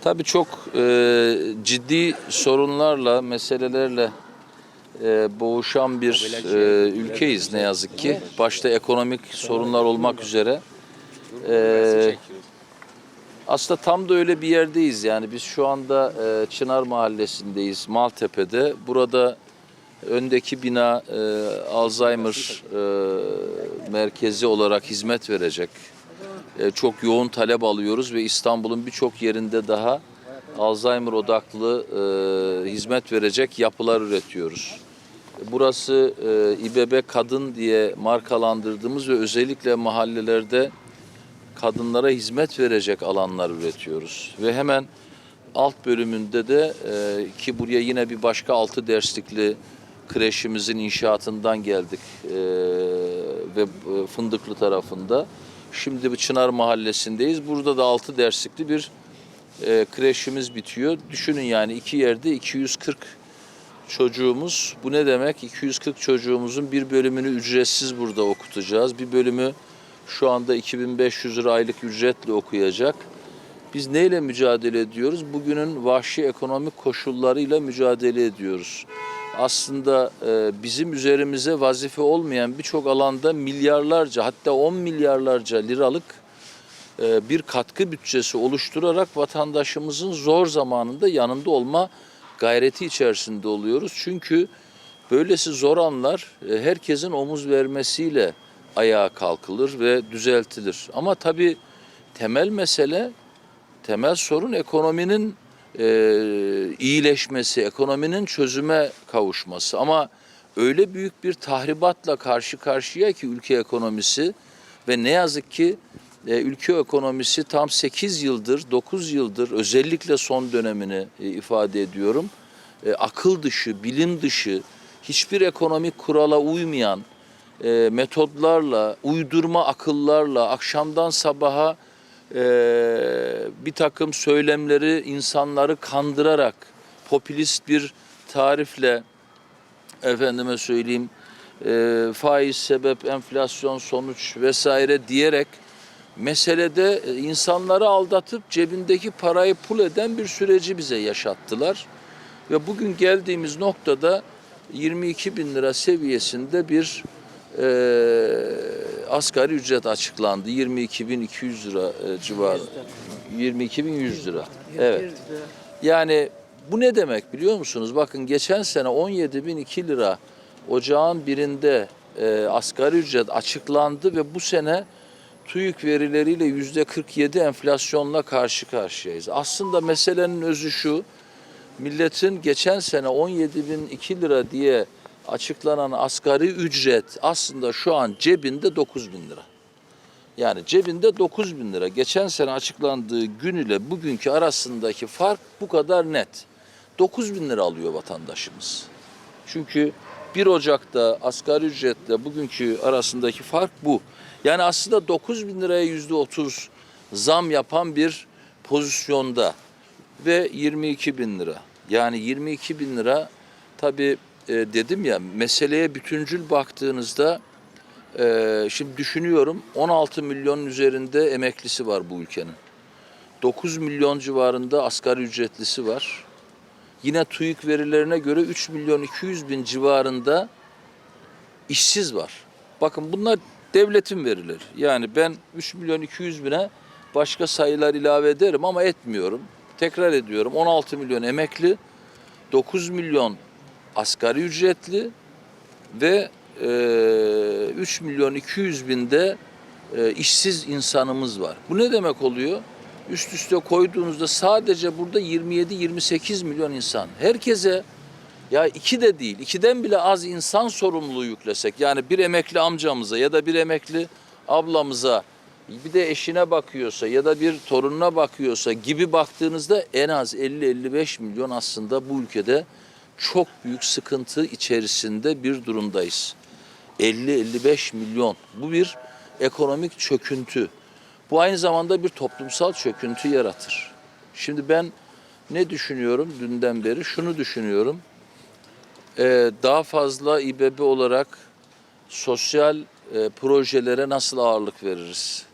Tabii çok e, ciddi sorunlarla, meselelerle e, boğuşan bir e, ülkeyiz ne yazık ki. Başta ekonomik sorunlar olmak üzere. E, aslında tam da öyle bir yerdeyiz yani biz şu anda e, Çınar Mahallesi'ndeyiz, Maltepe'de. Burada öndeki bina e, Alzheimer e, merkezi olarak hizmet verecek. E, çok yoğun talep alıyoruz ve İstanbul'un birçok yerinde daha Alzheimer odaklı e, hizmet verecek yapılar üretiyoruz. Burası e, İBB Kadın diye markalandırdığımız ve özellikle mahallelerde kadınlara hizmet verecek alanlar üretiyoruz. Ve hemen alt bölümünde de e, ki buraya yine bir başka altı derslikli kreşimizin inşaatından geldik e, ve e, Fındıklı tarafında. Şimdi bu Çınar Mahallesi'ndeyiz. Burada da altı derslikli bir e, kreşimiz bitiyor. Düşünün yani iki yerde 240 çocuğumuz. Bu ne demek? 240 çocuğumuzun bir bölümünü ücretsiz burada okutacağız. Bir bölümü şu anda 2500 lira aylık ücretle okuyacak. Biz neyle mücadele ediyoruz? Bugünün vahşi ekonomik koşullarıyla mücadele ediyoruz. Aslında e, bizim üzerimize vazife olmayan birçok alanda milyarlarca hatta 10 milyarlarca liralık e, bir katkı bütçesi oluşturarak vatandaşımızın zor zamanında yanında olma gayreti içerisinde oluyoruz. Çünkü böylesi zor anlar e, herkesin omuz vermesiyle ayağa kalkılır ve düzeltilir. Ama tabii temel mesele, temel sorun ekonominin e, iyileşmesi, ekonominin çözüme kavuşması. Ama öyle büyük bir tahribatla karşı karşıya ki ülke ekonomisi ve ne yazık ki e, ülke ekonomisi tam 8 yıldır, 9 yıldır özellikle son dönemini e, ifade ediyorum. E, akıl dışı, bilim dışı, hiçbir ekonomik kurala uymayan e, metodlarla, uydurma akıllarla akşamdan sabaha e, bir takım söylemleri insanları kandırarak popülist bir tarifle efendime söyleyeyim e, faiz sebep enflasyon sonuç vesaire diyerek meselede e, insanları aldatıp cebindeki parayı pul eden bir süreci bize yaşattılar. Ve bugün geldiğimiz noktada 22 bin lira seviyesinde bir e, asgari ücret açıklandı. 22.200 lira e, civarı. 22.100 lira. Evet. Yani bu ne demek biliyor musunuz? Bakın geçen sene 17.002 lira ocağın birinde e, asgari ücret açıklandı ve bu sene TÜİK verileriyle yüzde 47 enflasyonla karşı karşıyayız. Aslında meselenin özü şu, milletin geçen sene 17.002 lira diye açıklanan asgari ücret aslında şu an cebinde 9 bin lira. Yani cebinde 9 bin lira. Geçen sene açıklandığı gün ile bugünkü arasındaki fark bu kadar net. 9 bin lira alıyor vatandaşımız. Çünkü 1 Ocak'ta asgari ücretle bugünkü arasındaki fark bu. Yani aslında 9 bin liraya yüzde 30 zam yapan bir pozisyonda ve 22 bin lira. Yani 22 bin lira tabii e, dedim ya meseleye bütüncül baktığınızda e, şimdi düşünüyorum 16 milyonun üzerinde emeklisi var bu ülkenin. 9 milyon civarında asgari ücretlisi var. Yine TÜİK verilerine göre 3 milyon 200 bin civarında işsiz var. Bakın bunlar devletin verileri. Yani ben 3 milyon 200 bine başka sayılar ilave ederim ama etmiyorum. Tekrar ediyorum 16 milyon emekli, 9 milyon asgari ücretli ve e, 3 milyon 200 binde e, işsiz insanımız var. Bu ne demek oluyor? Üst üste koyduğunuzda sadece burada 27-28 milyon insan. Herkese ya iki de değil, ikiden bile az insan sorumluluğu yüklesek. Yani bir emekli amcamıza ya da bir emekli ablamıza bir de eşine bakıyorsa ya da bir torununa bakıyorsa gibi baktığınızda en az 50-55 milyon aslında bu ülkede çok büyük sıkıntı içerisinde bir durumdayız. 50-55 milyon. Bu bir ekonomik çöküntü. Bu aynı zamanda bir toplumsal çöküntü yaratır. Şimdi ben ne düşünüyorum dünden beri? Şunu düşünüyorum. Ee, daha fazla İBB olarak sosyal e, projelere nasıl ağırlık veririz?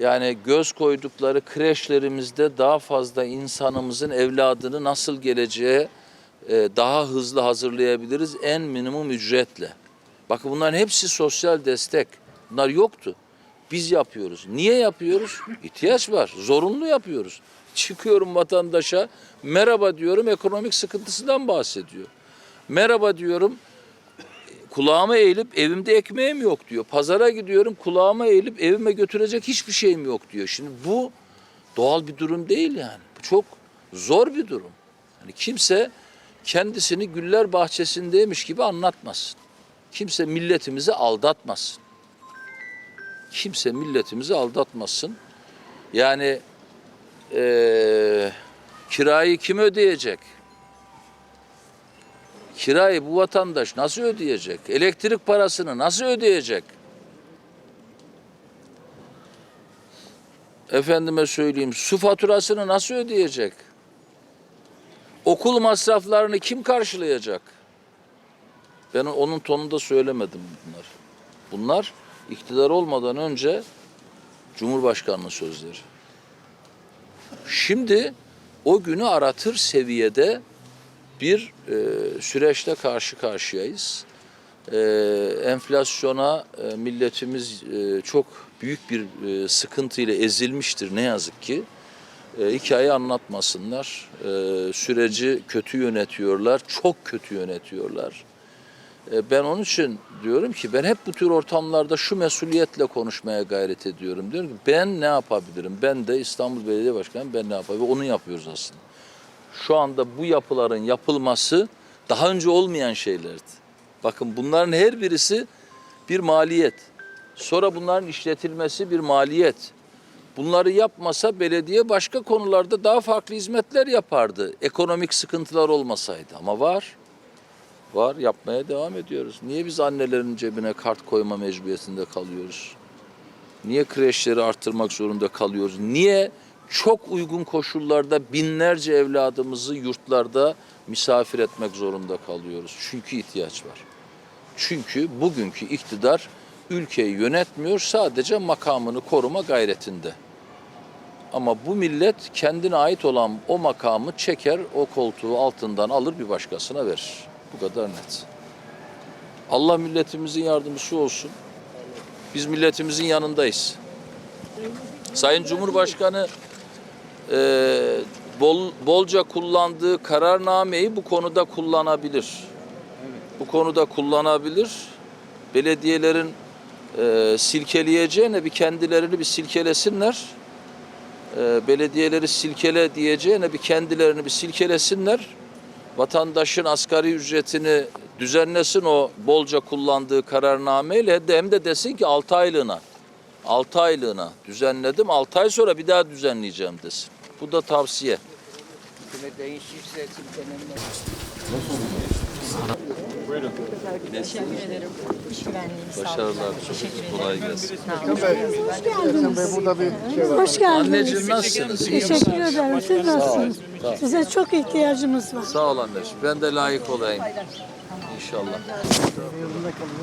Yani göz koydukları kreşlerimizde daha fazla insanımızın evladını nasıl geleceğe daha hızlı hazırlayabiliriz en minimum ücretle. Bakın bunların hepsi sosyal destek. Bunlar yoktu. Biz yapıyoruz. Niye yapıyoruz? İhtiyaç var. Zorunlu yapıyoruz. Çıkıyorum vatandaşa merhaba diyorum ekonomik sıkıntısından bahsediyor. Merhaba diyorum kulağıma eğilip evimde ekmeğim yok diyor. Pazara gidiyorum kulağıma eğilip evime götürecek hiçbir şeyim yok diyor. Şimdi bu doğal bir durum değil yani. Bu çok zor bir durum. Yani kimse kendisini güller bahçesindeymiş gibi anlatmasın. Kimse milletimizi aldatmasın. Kimse milletimizi aldatmasın. Yani eee, kirayı kim ödeyecek? Kirayı bu vatandaş nasıl ödeyecek? Elektrik parasını nasıl ödeyecek? Efendime söyleyeyim su faturasını nasıl ödeyecek? Okul masraflarını kim karşılayacak? Ben onun tonunda söylemedim bunlar. Bunlar iktidar olmadan önce Cumhurbaşkanlığı sözleri. Şimdi o günü aratır seviyede bir e, süreçte karşı karşıyayız. E, enflasyona e, milletimiz e, çok büyük bir e, sıkıntıyla ezilmiştir ne yazık ki. E, hikaye anlatmasınlar. E, süreci kötü yönetiyorlar, çok kötü yönetiyorlar. E, ben onun için diyorum ki ben hep bu tür ortamlarda şu mesuliyetle konuşmaya gayret ediyorum. Diyorum ki ben ne yapabilirim? Ben de İstanbul Belediye Başkanı ben ne yapabilirim? Onu yapıyoruz aslında şu anda bu yapıların yapılması daha önce olmayan şeylerdi. Bakın bunların her birisi bir maliyet. Sonra bunların işletilmesi bir maliyet. Bunları yapmasa belediye başka konularda daha farklı hizmetler yapardı. Ekonomik sıkıntılar olmasaydı ama var. Var yapmaya devam ediyoruz. Niye biz annelerin cebine kart koyma mecburiyetinde kalıyoruz? Niye kreşleri arttırmak zorunda kalıyoruz? Niye çok uygun koşullarda binlerce evladımızı yurtlarda misafir etmek zorunda kalıyoruz? Çünkü ihtiyaç var. Çünkü bugünkü iktidar ülkeyi yönetmiyor sadece makamını koruma gayretinde. Ama bu millet kendine ait olan o makamı çeker, o koltuğu altından alır bir başkasına verir. Bu kadar net. Allah milletimizin yardımcısı olsun. Biz milletimizin yanındayız. Sayın Cumhurbaşkanı e, bol, bolca kullandığı kararnameyi bu konuda kullanabilir. Bu konuda kullanabilir. Belediyelerin e, silkeleyeceğine bir kendilerini bir silkelesinler. E, belediyeleri silkele diyeceğine bir kendilerini bir silkelesinler. Vatandaşın asgari ücretini düzenlesin o bolca kullandığı kararnameyle de hem de desin ki 6 aylığına 6 aylığına düzenledim. 6 ay sonra bir daha düzenleyeceğim desin. Bu da tavsiye. Hükümet değişirse silkelenmez. Teşekkür ederim. İş güvenliğiniz sağ olun. Başarılar. Teşekkür ederim. Kolay gelsin. Hoş geldiniz. Anneciğim nasılsınız? İyi Teşekkür ederim. Siz nasılsınız? Size çok ihtiyacımız var. Sağ ol anneciğim. Ben de layık olayım. İnşallah.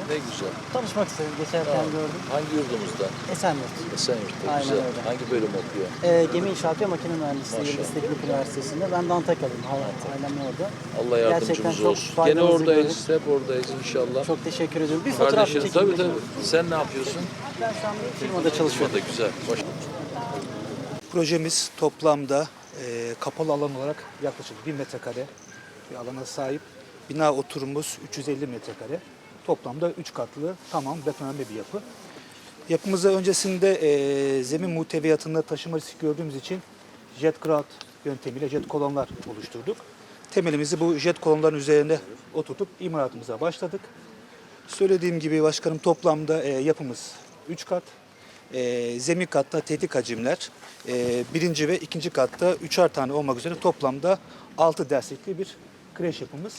Ne güzel. Tanışmak istedim. Geçerken gördüm. Hangi yurdumuzda? Esenyurt. Esenyurt'ta. Aynen Güzel. öyle. Hangi bölüm okuyor? Ee, gemi inşaatı ve makine mühendisliği. Yıldız Teknik Üniversitesi'nde. Ben de Antakya'lıyım. Ailem orada. Allah Gerçekten yardımcımız çok olsun. Gene oradayız. Hep oradayız inşallah. Çok teşekkür ediyorum. Bir fotoğraf çekeyim. tabii tabii. Sen ne yapıyorsun? Ben şu anda bir firmada çalışıyorum. O da güzel. Hoş. Projemiz toplamda e, kapalı alan olarak yaklaşık 1000 metrekare bir alana sahip. Bina oturumumuz 350 metrekare. Toplamda 3 katlı tamam betonarme bir yapı. Yapımıza öncesinde e, zemin muhteviyatında taşıma riski gördüğümüz için jet grout yöntemiyle jet kolonlar oluşturduk. Temelimizi bu jet kolonların üzerine oturtup imalatımıza başladık. Söylediğim gibi başkanım toplamda e, yapımız 3 kat. E, zemin katta tetik hacimler, e, birinci ve ikinci katta üçer tane olmak üzere toplamda 6 derslikli bir kreş yapımız.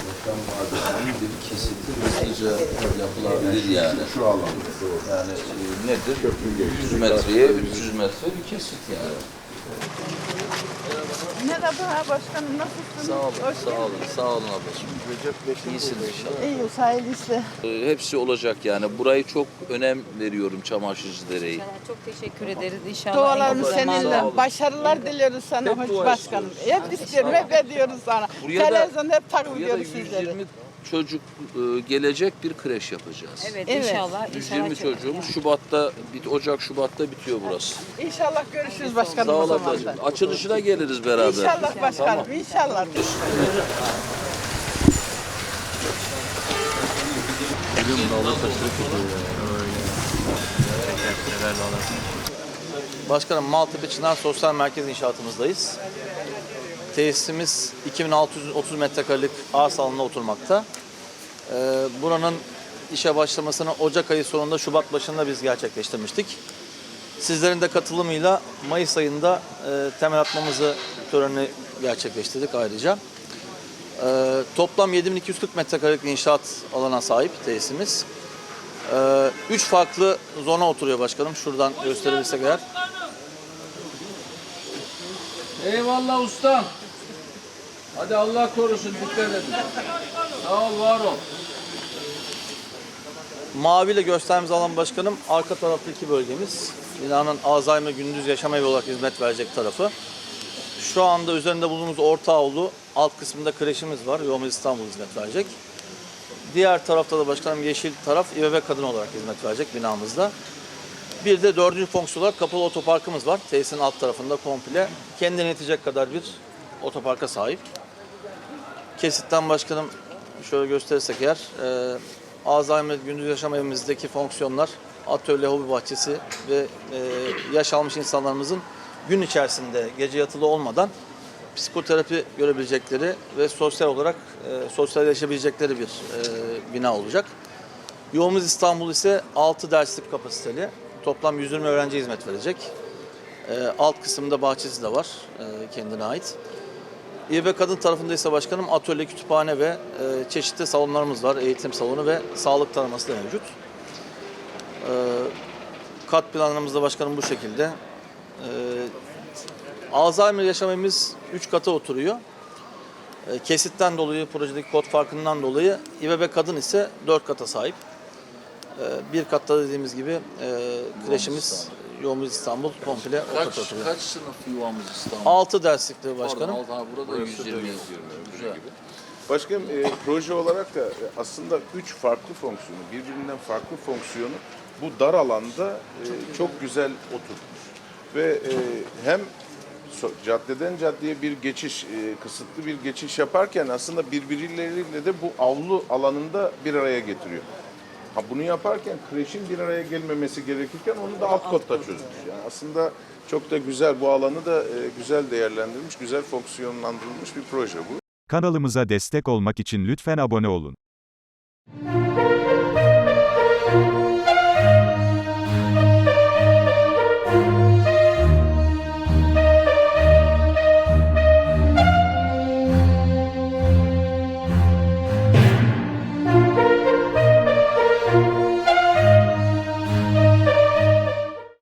Reklam vadisinin bir kesiti hızlıca yapılabilir yani. Şu alanda. Yani e, nedir? 100 metreye 300 metre bir kesit yani. Merhaba başkanım nasılsınız? Sağ olun, Hoş sağ olun, sağ olun ablacığım. İyisiniz inşallah. İyi sayılı işte. Ee, Hepsi olacak yani. Burayı çok önem veriyorum Çamaşırcıdere'yi. İnşallah çok teşekkür ederiz. İnşallah. Sağ seninle. Başarılar diliyoruz sana Hep hoş dua başkanım. istiyoruz. Hep istiyorum, hep ediyoruz sana. Buraya da- Televizyonda hep takip Buraya da ediyoruz sizleri. 120 çocuk e, gelecek bir kreş yapacağız. Evet, Evet. inşallah. 120 inşallah çok- çocuğumuz Şubat'ta, bit- Ocak Şubat'ta bitiyor burası. İnşallah görüşürüz Sağ başkanım o ol zaman da. ablacığım. Açılışına geliriz beraber. İnşallah başkanım, inşallah. Başkanım Maltepe Çınar Sosyal Merkez inşaatımızdayız. Tesisimiz 2630 metrekarelik arsa alanına oturmakta. Ee, buranın işe başlamasını Ocak ayı sonunda Şubat başında biz gerçekleştirmiştik. Sizlerin de katılımıyla Mayıs ayında e, temel atmamızı töreni gerçekleştirdik ayrıca. Ee, toplam 7240 metrekarelik inşaat alana sahip tesisimiz. Ee, üç farklı zona oturuyor başkanım. Şuradan gösterebilirsek eğer. Eyvallah ustam. Hadi Allah korusun dikkat edin. Sağ ol var ol. Maviyle gösterdiğimiz alan başkanım arka taraftaki bölgemiz. Binanın Alzheimer gündüz yaşam evi olarak hizmet verecek tarafı. Şu anda üzerinde bulunduğumuz orta avlu alt kısmında kreşimiz var. Yolumuz İstanbul hizmet verecek. Diğer tarafta da başkanım yeşil taraf İBB kadın olarak hizmet verecek binamızda. Bir de dördüncü fonksiyon olarak kapalı otoparkımız var. Tesisin alt tarafında komple. Kendine yetecek kadar bir otoparka sahip. Kesitten başkanım şöyle gösterirsek eğer e, Alzheimer gündüz yaşam evimizdeki fonksiyonlar atölye, hobi bahçesi ve e, yaş almış insanlarımızın gün içerisinde gece yatılı olmadan psikoterapi görebilecekleri ve sosyal olarak e, sosyalleşebilecekleri bir e, bina olacak. Yoğumuz İstanbul ise 6 derslik kapasiteli. Toplam 120 öğrenci hizmet verecek. E, alt kısımda bahçesi de var e, kendine ait. İBB Kadın tarafında ise başkanım atölye, kütüphane ve e, çeşitli salonlarımız var. Eğitim salonu ve sağlık taraması da mevcut. E, kat planlarımızda başkanım bu şekilde. E, Alzheimer yaşamımız 3 kata oturuyor. E, kesitten dolayı, projedeki kod farkından dolayı İBB Kadın ise 4 kata sahip. E, bir katta dediğimiz gibi e, kreşimiz, yolumuz İstanbul komple o Kaç, kata oturuyor. kaç sınıf yuvamız İstanbul? 6 derslikli başkanım. Pardon, altı- ha, burada 120. Güzel. Başkanım e, proje olarak da e, aslında üç farklı fonksiyonu, birbirinden farklı fonksiyonu bu dar alanda e, çok güzel oturtmuş. Ve e, hem caddeden caddeye bir geçiş, e, kısıtlı bir geçiş yaparken aslında birbirleriyle de bu avlu alanında bir araya getiriyor. Ha bunu yaparken kreşin bir araya gelmemesi gerekirken onu da alt kotta çözmüş. Yani aslında çok da güzel bu alanı da e, güzel değerlendirilmiş, güzel fonksiyonlandırılmış bir proje bu. Kanalımıza destek olmak için lütfen abone olun.